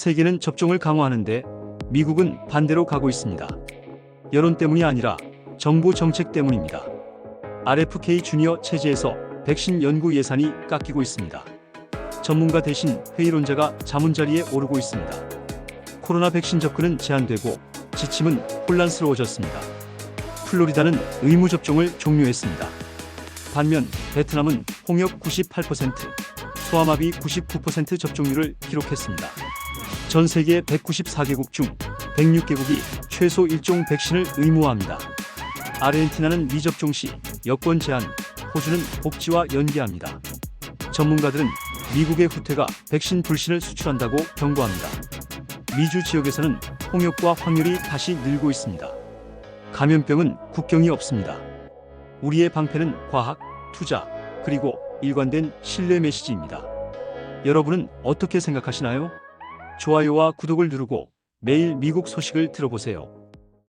세계는 접종을 강화하는데 미국은 반대로 가고 있습니다. 여론 때문이 아니라 정부 정책 때문입니다. RFK 주니어 체제에서 백신 연구 예산이 깎이고 있습니다. 전문가 대신 회의론자가 자문자리에 오르고 있습니다. 코로나 백신 접근은 제한되고 지침은 혼란스러워졌습니다. 플로리다는 의무 접종을 종료했습니다. 반면 베트남은 홍역 98%, 소아마비 99% 접종률을 기록했습니다. 전 세계 194개국 중 106개국이 최소 1종 백신을 의무화합니다. 아르헨티나는 미접종 시 여권 제한, 호주는 복지와 연계합니다. 전문가들은 미국의 후퇴가 백신 불신을 수출한다고 경고합니다. 미주 지역에서는 홍역과 확률이 다시 늘고 있습니다. 감염병은 국경이 없습니다. 우리의 방패는 과학, 투자, 그리고 일관된 신뢰 메시지입니다. 여러분은 어떻게 생각하시나요? 좋아요와 구독을 누르고 매일 미국 소식을 들어보세요.